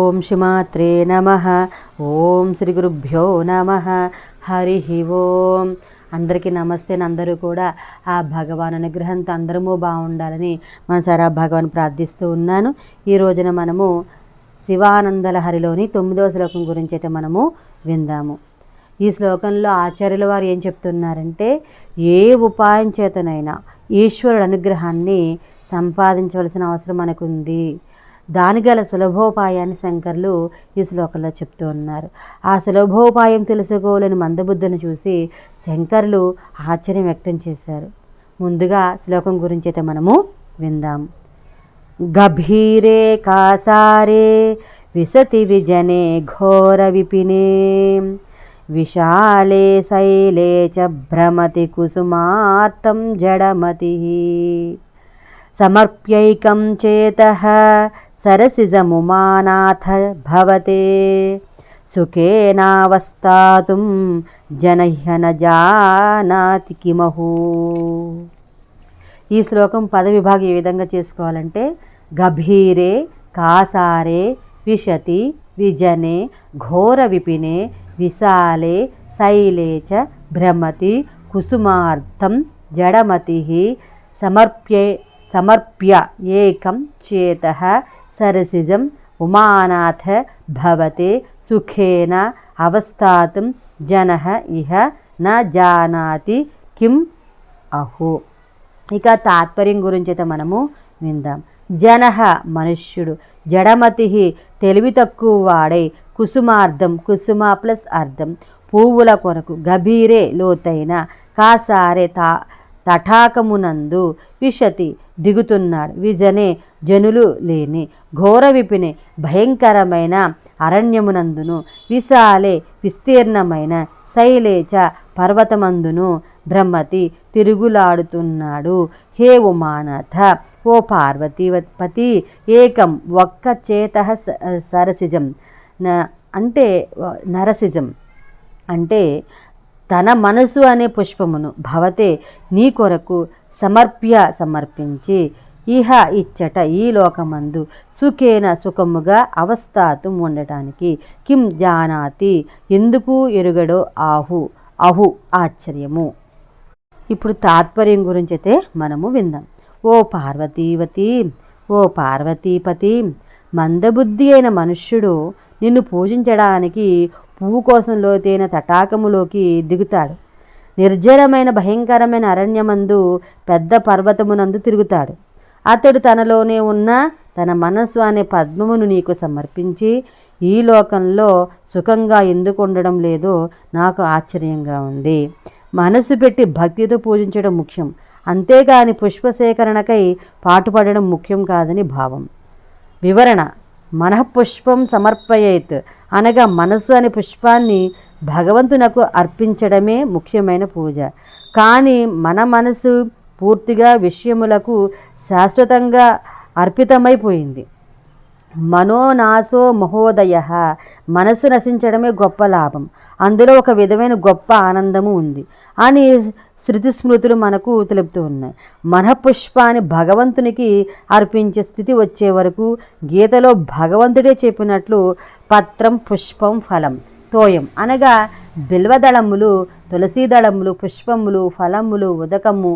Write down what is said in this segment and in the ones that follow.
ఓం శ్రీమాత్రే నమ. ఓం శ్రీ గురుభ్యో నమ. హరి ఓం. అందరికీ నమస్తే అందరూ కూడా ఆ భగవాన్ అనుగ్రహంతో అందరము బాగుండాలని మనసారా భగవాన్ ప్రార్థిస్తూ ఉన్నాను. ఈ రోజున మనము శివానందల హరిలోని తొమ్మిదవ శ్లోకం గురించి అయితే మనము విందాము. ఈ శ్లోకంలో ఆచార్యుల వారు ఏం చెప్తున్నారంటే ఏ ఉపాయం చేతనైనా ఈశ్వరుడు అనుగ్రహాన్ని సంపాదించవలసిన అవసరం మనకుంది. దాని గల సులభోపాయాన్ని శంకర్లు ఈ శ్లోకంలో చెప్తూ ఉన్నారు. ఆ సులభోపాయం తెలుసుకోలేని మందబుద్ధుని చూసి శంకర్లు ఆశ్చర్యం వ్యక్తం చేశారు. ముందుగా శ్లోకం గురించి అయితే మనము విందాం. గభీరే కాసారే విశతి విజనే ఘోర విపినే విశాలే శైలే చ భ్రమతి కుసుమార్తం జడమతి సమర్ప్యైకం చేత సరసిజముమానాథ భవతే సుఖేనావస్థాతుం జనహ్యన జానాతి కిమహు ఈ శ్లోకం పదవిభాగం ఏ విధంగా చేసుకోవాలంటే గభీరే కాసారే విశతి విజనే ఘోర విపినే విశాలే శైలే చ భ్రమతి కుసుమార్థం జడమతి సమర్ప్యే సమర్ప్య ఏకం చేత సరసిజం ఉమానాథ భవతే సుఖేన అవస్థాతుం జన ఇహ న జానాతి కిం అహో. ఇక తాత్పర్యం గురించి అయితే మనము విందాం. జన మనుష్యుడు జడమతి తెలివి తక్కువ వాడై కుసుమార్థం కుసుమ ప్లస్ అర్థం పువ్వుల కొరకు గభీరే లోతైన కాసారే తా తటాకమునందు విశతి దిగుతున్నాడు. విజనే జనులు లేని ఘోర విపిని భయంకరమైన అరణ్యమునందును విశాలే విస్తీర్ణమైన శైలేచ పర్వతమందును బ్రహ్మతి తిరుగులాడుతున్నాడు. హే ఉమానథ ఓ పార్వతీపతి ఏకం ఒక్క చేత సరసిజం అంటే నరసిజం. అంటే తన మనసు అనే పుష్పమును భవతే నీ కొరకు సమర్ప్య సమర్పించి. ఇహ ఇచ్చట ఈ లోకమందు సుఖేన సుఖముగా అవస్థాతం ఉండటానికి కిం జానాతి? ఎందుకు ఎరుగడో ఆహు అహు ఆశ్చర్యము. ఇప్పుడు తాత్పర్యం గురించి అయితే మనము విందాం. ఓ పార్వతీవతి ఓ పార్వతీపతి మందబుద్ధి అయిన మనుష్యుడు నిన్ను పూజించడానికి పువ్వు కోసం లోతైన తటాకములోకి దిగుతాడు. నిర్జరమైన భయంకరమైన అరణ్యమందు పెద్ద పర్వతమునందు తిరుగుతాడు. అతడు తనలోనే ఉన్న తన మనస్సు అనే పద్మమును నీకు సమర్పించి ఈ లోకంలో సుఖంగా ఎందుకు ఉండడం లేదో నాకు ఆశ్చర్యంగా ఉంది. మనసు పెట్టి భక్తితో పూజించడం ముఖ్యం. అంతేగాని పుష్పసేకరణకై పాటుపడడం ముఖ్యం కాదని భావం. వివరణ మనఃపుష్పం సమర్పయేత్. అనగా మనస్సు అనే పుష్పాన్ని భగవంతునకు అర్పించడమే ముఖ్యమైన పూజ. కానీ మన మనసు పూర్తిగా విషయములకు శాశ్వతంగా అర్పితమైపోయింది మనోనాశో మహోదయ. మనసు నశించడమే గొప్ప లాభం. అందులో ఒక విధమైన గొప్ప ఆనందము ఉంది. అని శృతి స్మృతులు మనకు తెలుపుతూ ఉన్నాయి. మన పుష్పాన్ని భగవంతునికి అర్పించే స్థితి వచ్చే వరకు గీతలో భగవంతుడే చెప్పినట్లు పత్రం పుష్పం ఫలం తోయం అనగా బిల్వదళములు తులసీదళములు పుష్పములు ఫలములు ఉదకము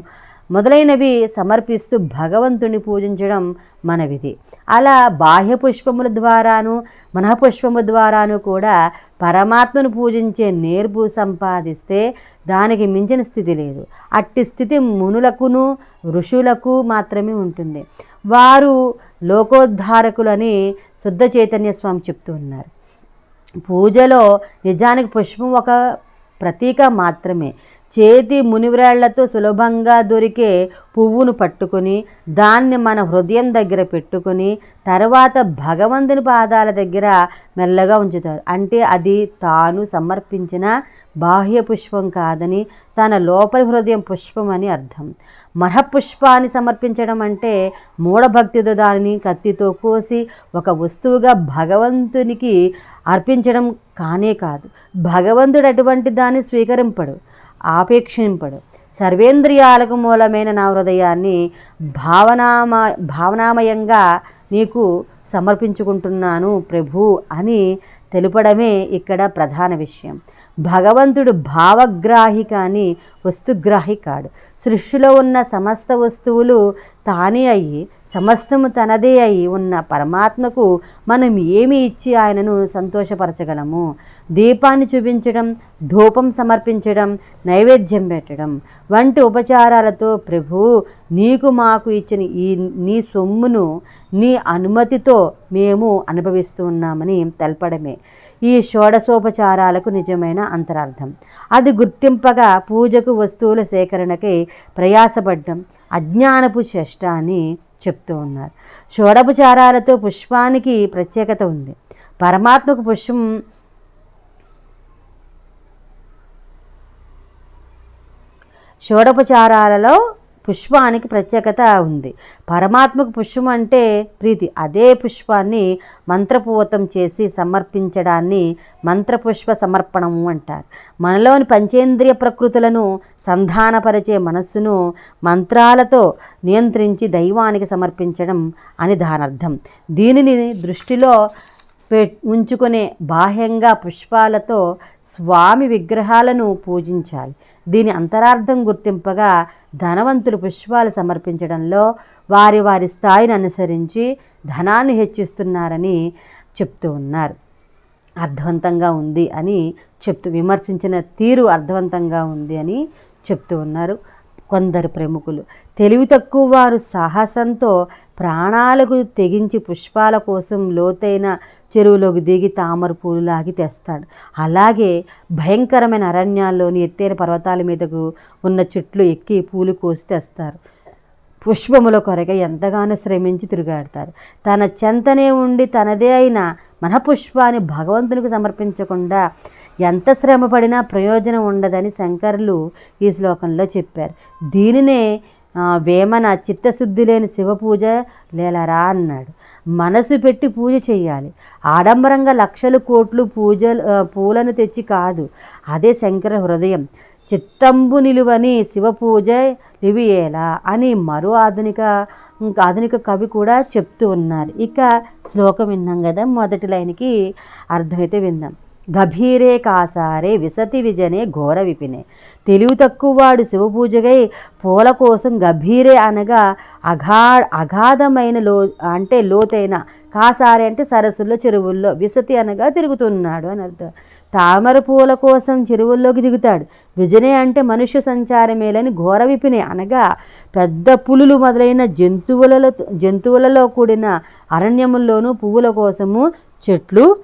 మొదలైనవి సమర్పిస్తూ భగవంతుని పూజించడం మన విధి అలా బాహ్య పుష్పముల ద్వారాను మనఃపుష్పము ద్వారాను కూడా పరమాత్మను పూజించే నేర్పు సంపాదిస్తే దానికి మించిన స్థితి లేదు. అట్టి స్థితి మునులకును ఋషులకు మాత్రమే ఉంటుంది. వారు లోకోద్ధారకులని శుద్ధ చైతన్య స్వామి చెప్తూ ఉన్నారు. పూజలో నిజానికి పుష్పం ఒక ప్రతీక మాత్రమే. చేతి మునివ్రాళ్ళతో సులభంగా దొరికే పువ్వును పట్టుకొని దాన్ని మన హృదయం దగ్గర పెట్టుకొని తర్వాత భగవంతుని పాదాల దగ్గర మెల్లగా ఉంచుతారు. అంటే అది తాను సమర్పించిన బాహ్య పుష్పం కాదని తన లోపలి హృదయం పుష్పం అని అర్థం. మహపుష్పాన్ని సమర్పించడం అంటే మూఢభక్తితో దానిని కత్తితో కోసి ఒక వస్తువుగా భగవంతునికి అర్పించడం కానే కాదు. భగవంతుడు అటువంటి దాన్ని స్వీకరింపడు. ఆపేక్షింపడు. సర్వేంద్రియాలకు మూలమైన నా హృదయాన్ని భావనామ భావనామయంగా నీకు సమర్పించుకుంటున్నాను ప్రభు అని తెలుపడమే ఇక్కడ ప్రధాన విషయం. భగవంతుడు భావగ్రాహి కానీ వస్తుగ్రాహి కాడు. సృష్టిలో ఉన్న సమస్త వస్తువులు తానే అయ్యి సమస్తము తనదే అయి ఉన్న పరమాత్మకు మనం ఏమి ఇచ్చి ఆయనను సంతోషపరచగలము? దీపాన్ని చూపించడం ధూపం సమర్పించడం నైవేద్యం పెట్టడం వంటి ఉపచారాలతో ప్రభు నీకు మాకు ఇచ్చిన ఈ నీ సొమ్మును నీ అనుమతితో మేము అనుభవిస్తూ ఉన్నామని తెలపడమే. ఈ షోడశోపచారాలకు నిజమైన అంతరార్థం. అది గుర్తింపగా పూజకు వస్తువుల సేకరణకై ప్రయాసపడ్డం అజ్ఞానపు చేష్ట అని చెప్తూ ఉన్నారు. షోడపచారాలతో పుష్పానికి ప్రత్యేకత ఉంది. పరమాత్మకు పుష్పం షోడపచారాలలో పుష్పానికి ప్రత్యేకత ఉంది. పరమాత్మకు పుష్పం అంటే ప్రీతి. అదే పుష్పాన్ని మంత్రపూతం చేసి సమర్పించడాన్ని మంత్రపుష్ప సమర్పణము అంటారు. మనలోని పంచేంద్రియ ప్రకృతులను సంధానపరిచే మనస్సును మంత్రాలతో నియంత్రించి దైవానికి సమర్పించడం అని దానర్థం. దీనిని దృష్టిలో పె ఉంచుకునే బాహ్యంగా పుష్పాలతో స్వామి విగ్రహాలను పూజించాలి. దీని అంతరార్థం గుర్తింపగా ధనవంతులు పుష్పాలు సమర్పించడంలో వారి వారి స్థాయిని అనుసరించి ధనాన్ని హెచ్చిస్తున్నారని చెప్తూ ఉన్నారు. అర్థవంతంగా ఉంది అని చెప్తూ విమర్శించిన తీరు అర్థవంతంగా ఉంది అని చెప్తూ ఉన్నారు. కొందరు ప్రముఖులు. తెలివి తక్కువ వారు సాహసంతో ప్రాణాలకు తెగించి పుష్పాల కోసం లోతైన చెరువులోకి దిగి తామర పూలు లాగి తెస్తాడు. అలాగే భయంకరమైన అరణ్యాల్లోని ఎత్తైన పర్వతాల మీదకు ఉన్న చెట్లు ఎక్కి పూలు కోసి తెస్తారు. పుష్పముల కొరకై ఎంతగానో శ్రమించి తిరుగాడతారు. తన చెంతనే ఉండి తనదే అయిన మన పుష్పాన్ని భగవంతునికి సమర్పించకుండా ఎంత శ్రమ పడినా ప్రయోజనం ఉండదని శంకరులు ఈ శ్లోకంలో చెప్పారు. దీనినే వేమన చిత్తశుద్ధి లేని శివ పూజ లేలరా అన్నాడు. మనసు పెట్టి పూజ చేయాలి ఆడంబరంగా లక్షలు కోట్లు పూజలు పూలను తెచ్చి కాదు. అదే శంకర హృదయం. చిత్తంబు నిలువని శివ పూజ లివియేలా అని మరో ఆధునిక ఆధునిక కవి కూడా చెప్తూ ఉన్నారు. ఇక శ్లోకం విన్నాం కదా మొదటి లైన్కి అర్థమైతే విందాం. గభీరే కాసారే విసతి విజనే ఘోర విపినే. తెలివి తక్కువవాడు శివపూజగై పూల కోసం గభీరే అనగా అఘా అగాధమైన లో అంటే లోతైన కాసారే అంటే సరస్సుల్లో చెరువుల్లో విసతి అనగా తిరుగుతున్నాడు అని అర్థం. తామర పూల కోసం చెరువుల్లోకి దిగుతాడు. విజనే అంటే మనుష్య సంచారమేలని ఘోర విపినే అనగా పెద్ద పులులు మొదలైన జంతువులలో జంతువులలో కూడిన అరణ్యముల్లోనూ పువ్వుల కోసము చెట్లు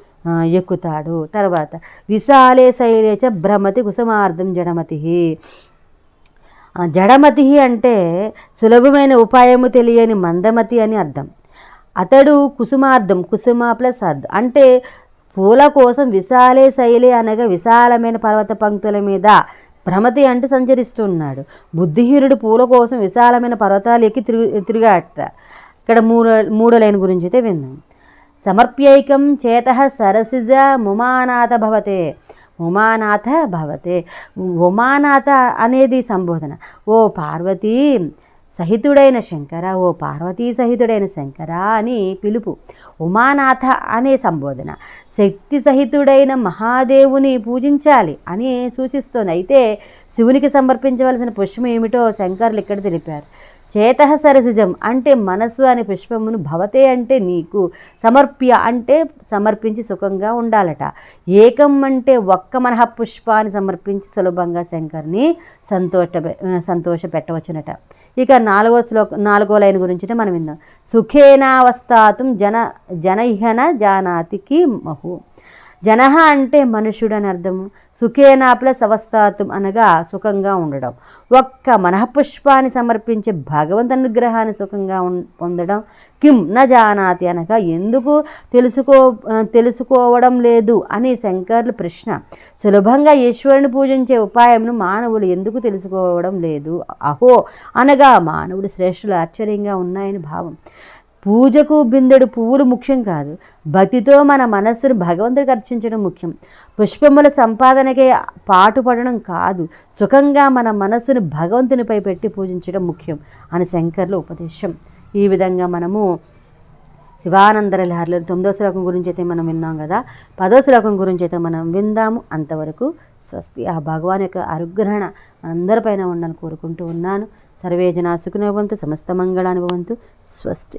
ఎక్కుతాడు. తర్వాత విశాలే శైలేచ భ్రమతి కుసుమార్థం జడమతి. జడమతి అంటే సులభమైన ఉపాయము తెలియని మందమతి అని అర్థం. అతడు కుసుమార్థం కుసుమ ప్లస్ అర్థం అంటే పూల కోసం విశాలే శైలి అనగా విశాలమైన పర్వత పంక్తుల మీద భ్రమతి అంటే సంచరిస్తున్నాడు. బుద్ధిహీనుడు పూల కోసం విశాలమైన పర్వతాలు ఎక్కి తిరుగు తిరిగాట ఇక్కడ మూడు మూడో లైన్ గురించి అయితే విందాం. సమర్ప్యైకం చేత సరసిజ ముమానాథ భవతే. ఉమానాథ భవతే. ఉమానాథ అనేది సంబోధన. ఓ పార్వతీ సహితుడైన శంకర ఓ పార్వతీ సహితుడైన శంకర అని పిలుపు. ఉమానాథ అనే సంబోధన. శక్తి సహితుడైన మహాదేవుని పూజించాలి అని సూచిస్తోంది. అయితే శివునికి సమర్పించవలసిన పుష్పం ఏమిటో శంకర్లు ఇక్కడ తెలిపారు. చేత సరసిజం అంటే మనసు అనే పుష్పమును భవతే అంటే నీకు సమర్ప్య అంటే సమర్పించి సుఖంగా ఉండాలట. ఏకం అంటే ఒక్క మనహ పుష్పాన్ని సమర్పించి సులభంగా శంకర్ని సంతోష సంతోష పెట్టవచ్చునట. ఇక నాలుగో శ్లోక నాలుగో లైన్ గురించి మనం విందాం. సుఖేనావస్థాతం జన జనహన జానాతికి మహు. జనహ అంటే మనుషుడు అని అర్థము. సుఖేనా ప్లస్ అవస్థాతం అనగా సుఖంగా ఉండడం. ఒక్క మనఃపుష్పాన్ని సమర్పించే భగవంతు అనుగ్రహాన్ని సుఖంగా పొందడం. కిం న జానాతి అనగా ఎందుకు తెలుసుకో తెలుసుకోవడం లేదు అని శంకర్లు ప్రశ్న. సులభంగా ఈశ్వరుని పూజించే ఉపాయంను మానవులు ఎందుకు తెలుసుకోవడం లేదు? అహో అనగా మానవుడు శ్రేష్ఠులు ఆశ్చర్యంగా ఉన్నాయని భావం. పూజకు బిందెడు పువ్వులు ముఖ్యం కాదు. భక్తితో మన మనస్సును భగవంతుడికి అర్చించడం ముఖ్యం. పుష్పముల సంపాదనకే పాటుపడడం కాదు. సుఖంగా మన మనస్సును భగవంతునిపై పెట్టి పూజించడం ముఖ్యం అని శంకర్ల ఉపదేశం. ఈ విధంగా మనము శివానందర లహరిలో తొమ్మిదో శ్లోకం గురించి అయితే మనం విన్నాం కదా. పదో శ్లోకం గురించి అయితే మనం విందాము. అంతవరకు స్వస్తి. ఆ భగవాన్ యొక్క అనుగ్రహణ మనందరిపైన ఉండాలని కోరుకుంటూ ఉన్నాను. సర్వేజన జనా సమస్త మంగళానుభవంతు స్వస్తి.